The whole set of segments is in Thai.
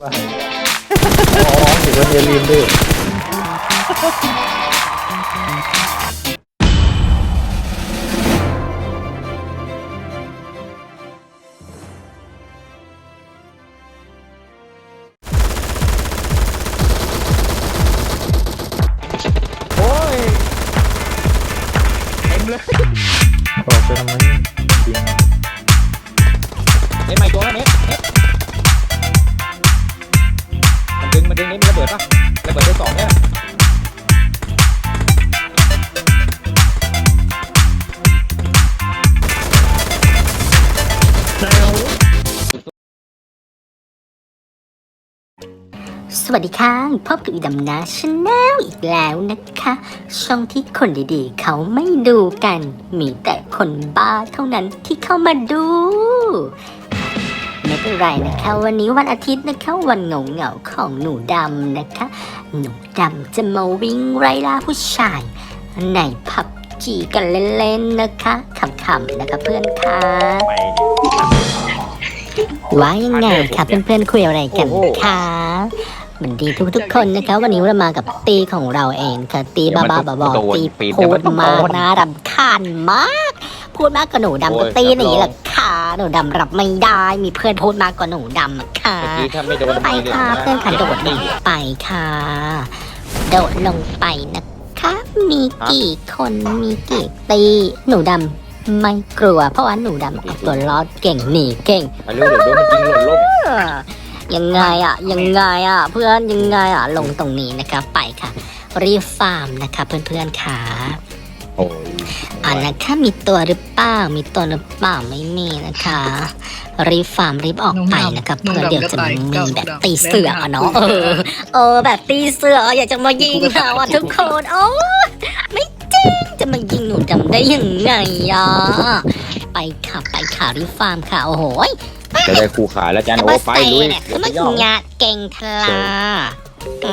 อ๋อถือว่าเยลินด้วยโอ้ยเต็มเลย บอกจะทำไมจริงเน็ตใหม่ตัวแล้วเน็ตเน็ตมัน ดึงมันดึงเน็ตมีระเบิดเบิดได้สองเนี่ยสวัสดีค่ะ พบกับอีดำนาชาแนลอีกแล้วนะคะ ช่องที่คนดีๆ เขาไม่ดูกัน มีแต่คนบ้าเท่านั้นที่เข้ามาดู ไม่เป็นไรนะคะ วันนี้วันอาทิตย์นะคะวันเหงาเหงาๆของหนูดำนะคะ หนูดำจะมาวิ่งไล่ล่าผู้ชาย ในผับจีกันเล่นๆนะคะขำๆนะคะเพื่อนค่ะไปว่ายังไงคะเพื่อนๆคุยอะไรกันคะมันดีทุกๆคนนะคะวันนี้เรามากับตีของเราเองค่ะตีบ้าบ้าๆบอๆตีพูดมากนะรำคาญมาก พูดมากกว่าหนูดำก็ตีหนีแหละค่ะ หนูดำรับไม่ได้ มีเพื่อนพูดมากกว่าหนูดำอะค่ะ เมื่อกี้ถ้าไม่โดนไปค่ะเพื่อนค่ะโดดลงไปค่ะ โดดลงไปนะคะ มีกี่คนมีกี่ตีหนูดำไม่กลัว เพราะว่าหนูดำเอาตัวรอดเก่งหนีเก่งไปเร็วเดี๋ยวโดนมันยิงหล่นล่มยังไงอะยังไงอะเพื่อนยังไงอะลงตรงนี้นะคะไปค่ะ รีบฟาร์มนะคะเพื่อนๆค่ะโอ้ย อ่านะคะมีตัวหรือเปล่า มีตัวหรือเปล่าไม่มีนะคะ รีบฟาร์มรีบออกไปนะคะเพื่อเดี๋ยวจะมีแบบตีเสือกอะเนาะเออเออแบบตีเสือกอยากจะมายิงเราอะทุกคนโอ้ไม่จริงจะมายิงหนูดำได้ยังไงอะไปค่ะไปค่ะรีบฟาร์มค่ะโอ้โหจะได้คู่ขาแล้วจันแต่โอ้ว่าไปเซ่ลุยเนี่ยเดี๋ยวมัไปนย่องยาเก่งทลา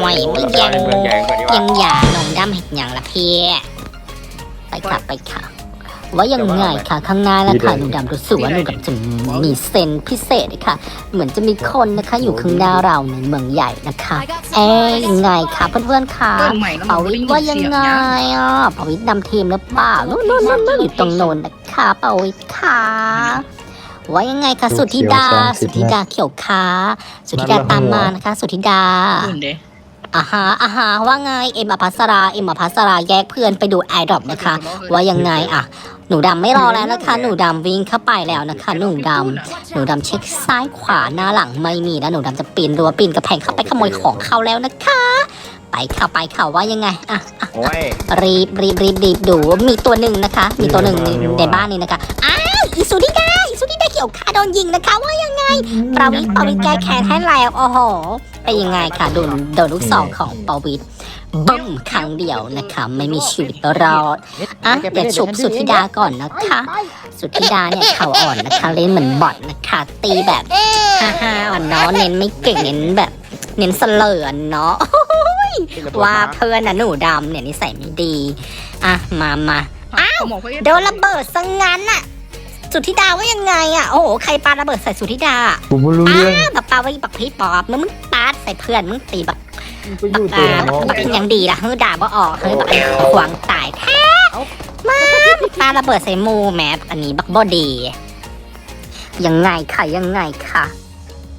ไม่ไม่ยังเมืองแยงก่อนดีกยัว่างหยาหนองดำเห็ดหยังละพี่ไป ค่ะไปค่ะ ว่ายังไงค่ะข้างหน้าแล้วค่ะหนูดำรู้สึกว่าหนูดำจะมีเซนส์พิเศษเลยค่ะ เหมือนจะมีคนนะคะอยู่ข้างหน้าเราในเมืองใหญ่นะคะ เอ๊ยยังไงคะเพื่อนๆคะเริ่มใหม่แล้วปาวิทย์ว่ายังไงอะปาวิทย์นำทีมหรือเปล่านู่นนู่นนู่นนู่นอยู่ตรงโน้นนะคะปาวิทย์ค่ะว่ายังไงคะสุธิดา สุธิดาเขียวค้า สุธิดาตามมานะคะ สุธิดา อุ่นเด้อ่าฮะอ่าฮะว่าไงเอ็มอภัสราเอ็มอภัสราแยกเพื่อนไปดูไอดรอปนะคะ ว่ายังไงอะหนูดำไม่รอแล้วนะคะ หนูดำวิ่งเข้าไปแล้วนะคะ หนูดำหนูดำเช็คซ้ายขวาหน้าหลังไม่มีแล้วหนูดำจะปีนรั้วปีนกระแพงเข้าไปขโมยของเขาแล้วนะคะ ไปค่ะไปค่ะว่ายังไงอะอะโอ้ยรีบรีบรีบรีบดูมีตัวหนึ่งนะคะ มีตัวหนึ่งในในบ้านนี้นะคะอ้าว อีสุดิดาอีสุดิดาเขียวขาโดนยิงนะคะว่ายังไงปาวิทปาวิทแก้แค้นให้แล้วโอ้โหเป็นยังไงค่ะโดนโดนลูกสองของปาวิทบึ้มครั้งเดียวนะคะไม่มีชีวิตรอดอะเดี๋ยวชุบสุธิดาก่อนนะคะ สุธิดาเนี่ยเขาอ่อนนะคะเล่นเหมือนบอทนะคะ ตีแบบฮ่าฮ่าๆอ่อนเนาะเน้นไม่เก่งเน้นแบบ เน้นเสลอนเนาะว่าเพื่อนนะหนูดำเนี่ยนิสัยไม่ดี อะมามาอ้าวบอกว่าโดนระเบิดซะงั้นน่ะ สุธิดาว่ายังไงอะโอ้โหใครปาระเบิดใส่สุธิดาผมไม่รู้เรื่องอ้าวแบบปาไว้บักพี่ปอบมึงมึงปาใส่เพื่อนมึงตีบักไปอยู่อ่าตัวเนาะบักเป็นยังดีล่ะเฮ้ยด่าบ่ออกเฮ้ยบักขวางตายแท้มาปาระเบิดใส่หมูแมปอันนี้บักบอดี ยังไงค่ะยังไงค่ะ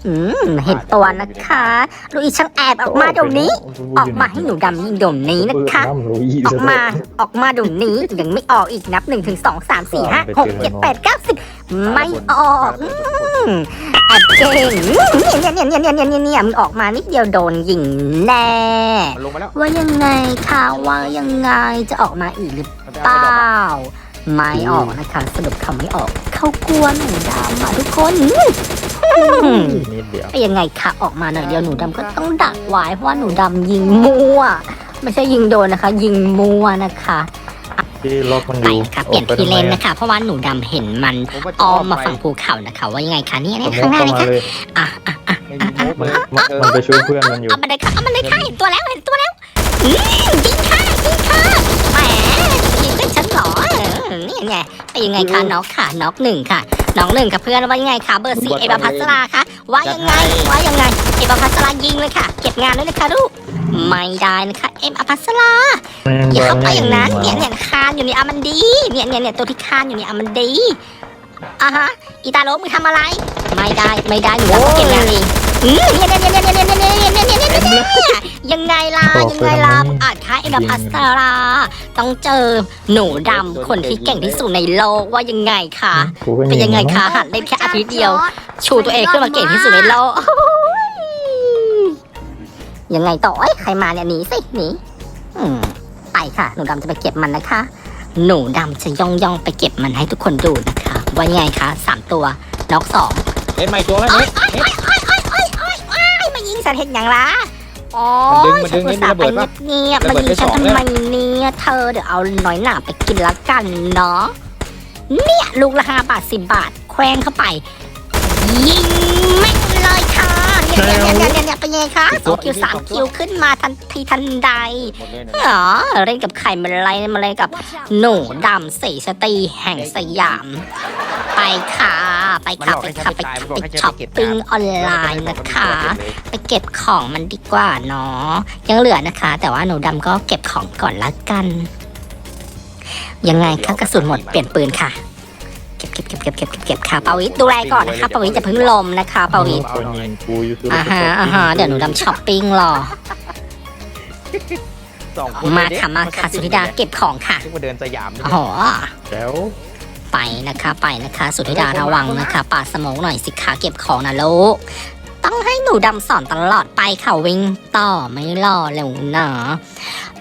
อืมเห็นตัวนะคะลูกอีช่างแอบออกมาเดี๋ยวนี้ ออกมาให้หนูดำยิงเดี๋ยวนี้นะคะน้ำหนูอีออกมาออกมาเดี๋ยวนี้ยังไม่ออกอีกนับหนึ่งถึงสองสามสี่ห้าหกเจ็ดแปดเก้าสิบไม่ออกอืมแอบเก่งเนี่ยเนี่ยเนี่ยเนี่ยเนี่ยเนี่ยเนี่ยมันออกมานิดเดียวโดนยิงแน่มันลงมาแล้วว่ายังไงคะว่ายังไงจะออกมาอีกหรือมันจะเปเอาล่าไปดอกมาไม่ออกนะคะ สรุปเขาไม่ออก เขากลัวหนูดำอะทุกคนอืม นิดเดียวยังไงคะออกมาหน่อยเดียวหนูดำก็ต้องดักไว้เพราะว่าหนูดำยิงมั่ว ไม่ใช่ยิงโดนนะคะ ยิงมั่วนะคะที่ล็อกมันอไปยู่นะคะเปลี่ยนที่เลนนะคะ เพราะว่าหนูดำเห็นมันผมว่าจะอ้อมมาไปฝั่งภูเขานะคะ ว่ายังไงคะเนี่ยสเนี่ยมมข้างติหน้าเข้าเลยมาค่ะเลยอะอะอะไม่มีโม้มันเลยมันมันไปช่วยเพื่อนมันอยู่ เอามันเลยค่ะเอามันเลยค่ะเห็นตัวแล้วเห็นตัวแล้วอืมยิงค่ะยิงค่ะแหมยิงเพื่อนฉันเหรอเออนี่ไงเป็นยังไงคะน็อกค่ะน็อกหนึ่งค่ะ น็อกหนึ่งค่ะเพื่อนว่ายังไงคะเบอร์สี่เอบาพัสราคะว่ายังไงว่ายังไงเอบาพัสรายิงเลยค่ะ เก็บงานด้วยนะคะลูกไม่ได้นะคะเอบาพัสราอย่าเข้าไปอย่างนั้นเนี่ยเนี่ยคานอยู่ในอามันดีเนี่ยเนี่ยเนี่ยตัวที่คานอยู่ในอามันดีอะฮะอีตาโลมึงทำอะไร ไม่ได้ไม่ได้หนูจะเก็บงานเองอืมเนี่ ยังไงล่ะยังไงล่ะอาท้าเอ็นดับอัสตราต้องเจอหนูดำคนที่เก่งที่สุดในโลกว่ายังไงคะเป็นยังไงคะหันได้แค่อาทิตย์เดียว ชูตัวเองขึ้นมาเก่งที่สุดในโลกยังไงต่อไอ้ใครมาเนี่ยหนีสิหนีไปค่ะ หนูดำจะไปเก็บมันนะคะ หนูดำจะย่องย่องไปเก็บมันให้ทุกคนดูนะคะ ว่าไงคะสามตัวน็อกสองเอ็ดใหม่ตัวแล้วเอ็ด ฉันเห็นอย่างละอ๋อมันดึงมันดึงฉันอุตส่าห์ไประเบิดปะเงียบๆระมาเบิดยิงฉันไปสองทำไมเนี่ยเธอเดี๋ยวเอาหน้อยหนาไปกินละกันเนาะเนี่ยลูกละห้าบาทสิบบาท แควงเข้าไป ยิงแม่งเลยค่ะเนี่ยเนี่ยเนี่ยเนี่ยเนี่ยเป็นยังไงคะสองคิวสามคิวขึ้นมาทันทีทันใด หมดเลยนะอ๋อเล่นกับไข่มาอะไรมาอะไรกับ หนูดำสีสตรีแห่งสยาม ไปค่ะ ไปค่ะไปค่ะไปไปช้อปปิ้งออนไลน์นะคะ ไปเก็บของมันดีกว่าเนาะยังเหลือนะคะ แต่ว่าหนูดำก็เก็บของก่อนละกัน ยังไงคะกระสุนหมดเปลี่ยนปืนค่ะ เก็บเก็บเก็บเก็บเก็บเก็บเก็บค่ะปาวิทดูแลก่อนนะคะปาวิทจะเพิ่งลมนะคะปาวิท คนยิงกูอยู่สุดอ่าฮะอ่าฮะเดี๋ยวหนูดำช้อปปิ้งรอ สองคนมาค่ะมาค่ะสุธิดาเก็บของค่ะ ซึ่งมาเดินสยามโอ้โห แล้ว ไปนะคะไปนะคะ สุธิดาระวังนะคะปาดสมองหน่อยสิคะเก็บของนะลูกต้องให้หนูดำสอนตลอดไปค่ะวิ่งต่อไม่รอแล้วนะ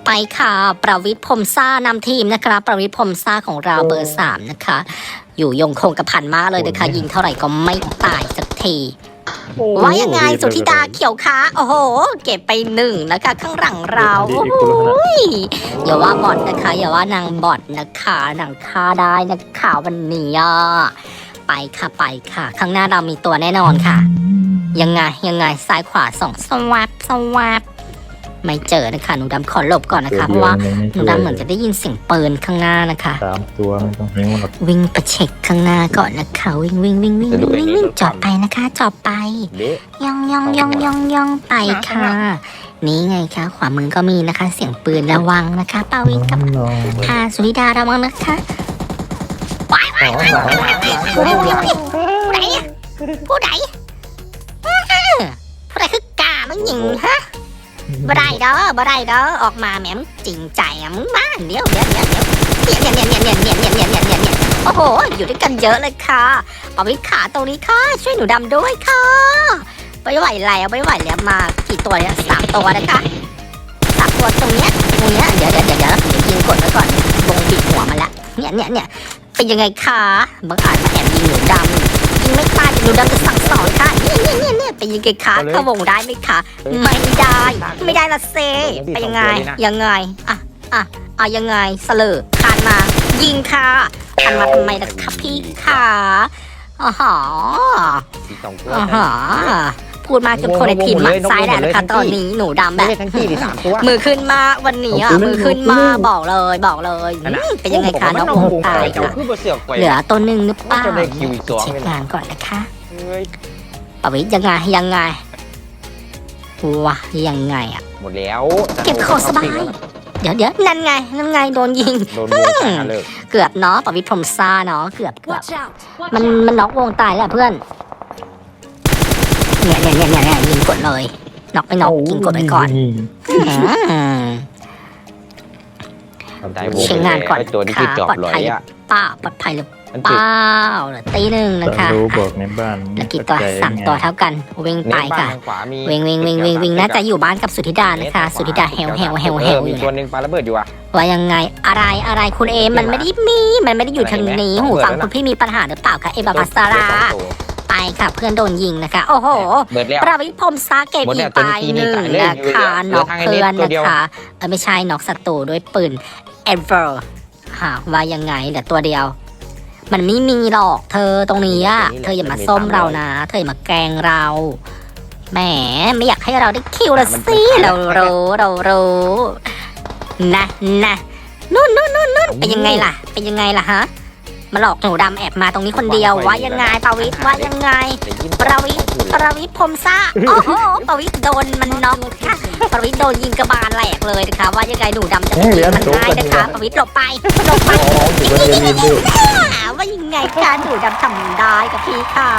ไปค่ะ ประวิทย์พรหมซ่านำทีมนะคะ ประวิทย์พรหมซ่าของเราเบอร์สามนะคะ อยู่ยงคงกระพันมากเลยนะคะ ยิงเท่าไหร่ก็ไม่ตายสักที ว่ายังไงสุธิดาเขียวคะโอ้โห เก็บไปหนึ่งนะคะ ข้างหลังเราโอ้โหอย่าว่าบอดนะคะ อย่าว่านางบอดนะคะนางฆ่าได้นะคะวันนี้อะไปค่ะไปค่ะ ข้างหน้าเรามีตัวแน่นอนค่ะ ยังไงยังไงซ้ายขวาสองสวับสวับ ไม่เจอนะคะหนูดำขอหลบก่อนนะคะเพราะว่าหนูดำเหมือนจะได้ยินเสียงปืนข้างหน้านะคะสามตัวไม่ต้องเลี้ยงมันหรอกวิ่งไปเช็คข้างหน้าก่อนนะคะวิ่งวิ่งวิ่งวิ่งวิ่งวิ่งวิ่งจอดไปนะคะจอดไปเด็กย่องย่องย่องย่องย่องไปค่ะ นี่ไงคะขวามือก็มีนะคะ เสียงปืนระวังนะคะปาวินกับน้องค่ะสุธิดาระวังนะคะว้ายว้ายว้ายว้ายว้ายผู้ใดผู้ใดผู้ใดผู้ใดผู้ใดคือกามึงหญิงฮะ บ่ได้เด้อบ่ได้เด้อออกมาแหมมจริงใจอะมึงมาเดี๋ยวเดี๋ยวเดี๋ยวเดี๋ยวเนี่ยเนี่ยเนี่ยเนี่ยเนี่ยเนี่ยเนี่ยเนี่ยเนี่ยโอ้โห อยู่ด้วยกันเยอะเลยค่ะปาวิขาตรงนี้ค่ะ ช่วยหนูดำด้วยค่ะไม่ไหวแล้วไม่ไหวแล้วมากี่ตัวเนี่ยสามตัวนะคะสามตัวตรงเนี้ยตรงเนี้ยเดี๋ยวเดี๋ยวเดี๋ยวเดี๋ยวยิงกดไว้ก่อนวงบีบหัวมันละเนี่ยเนี่ยเนี่ยเป็นยังไงคะบางอาจมาแอบยิงหนูดำ ยิงไม่ตายแต่หนูดำจะสั่งสอนค่ะเนี่ยเนี่ยเนี่ยเนี่ยเป็นยังไงคะเข้าวงได้ไหมคะไม่ได้ ไม่ได้ละเซเป็นยังไง ยังไง อะอะอะยังไงเสลอคานมา ยิงค่ะคานมาทำไมล่ะคะพี่ค่ะอ๋อหออีกสองตัวอ่าฮะ พูดมาจนคนในทีมหมันซ้ายแหละนะคะตอนนี้หนูดำแบไม่บได้ทั้งที่ดิสามตัวมือขึ้นมาวันนี้อะมือขึ้นมาบอกเลยบอกเลยอืมเป็นยังไงคะน้องวงตายเจ้าค่ะคือบ่เสือกไปเหลือตัวหนึ่งหรือเปล่าจะได้คิวอีกสองเช็คงานก่อนนะคะเฮ้ยปวิทย์ยังไงยังไงวะยังไงอะหมดแล้ว เก็บของสบายเดี๋ยวเดี๋ยวนั่นไงนั่นไงโดนยิงโดนโดนขาเลิกเกือบเนาะปวิทย์พรหมซ่าเนาะเกือบเกือบ Watch out! มันมันน็อกวงตายแล้วเพื่อน เนี่ยเนี่ยเนี่ยเนี่ยยิงกดเลยน็อกไปน็อกยิงกดไปก่อนอืมใจวงเช็คงานก่อน ไตัวนี้ที่จอบลอยอะป้าปลอดภัยหรือมันเปติดล่าเหลือตีหนึ่งนะคะรู้บอกในบ้านแล้วกี่ตัวสามตัวเท่ากันวิ่งเน้ไปนบ้าค่ะนทางขวามีวิ่งวิ่งวิ่งวิ่งวิ่งน่าจะอยู่บ้านกับสุธิดานะคะ สุธิดาเฮลเฮลเฮลเฮลอออมียู่ตัวเนี่ยหนึ่งปาระเบิดอยู่อะ ว่ายังไงอะไรอะไรคุณเอมมันไม่ได้มีมันไม่ได้อยู่ทางนี้หูฟังคุณพี่มีปัญหาหรือเปล่าคะเอบาพัสราไป ค่ะ เพื่อนโดนยิงนะคะ โอ้โหเบิดแล้วประวิทย์พรหมซาเก็บหมดอีแล้กวตัวไปนี้หนึ่งตายเลยนะคะเหลืน็ออกทางเพื่อนไอ้เน็ตตัวนะเดียวคะเออไม่ใช่น็อกศัตรูด้วยปืนเอเวอร์ค่ะว่ายังไงเหลือตัวเดียว มันไม่มีหรอกเธอตรงนี้อะเธออย่ามาส้มเรานะ เธออย่ามาแกล้งเราแหมไม่อยากให้เราได้คิวละสิเรารู้เรารู้นะนะนู่นนู่นนู่นนู่นเป็นยังไงล่ะ เป็นยังไงล่ะฮะ มาหลอกหนูดำแอบมาตรงนี้คนเดียวว่ายังไงปาวิทย์ว่ายังไงแต่ยิ้มประวิทย์ประวิทย์พรหมซ่าโอ้โหประวิทย์โดนมันน็อกค่ะประวิทย์โดนยิงกระบาลแหลกเลยนะคะว่ายังไงหนูดำจะตีมันได้นะคะประวิทย์หลบไปหลบไปอ๋ออยู่บนเอลินด้วยว่ายังไงการหนูดำทำได้กับพี่ค่ะ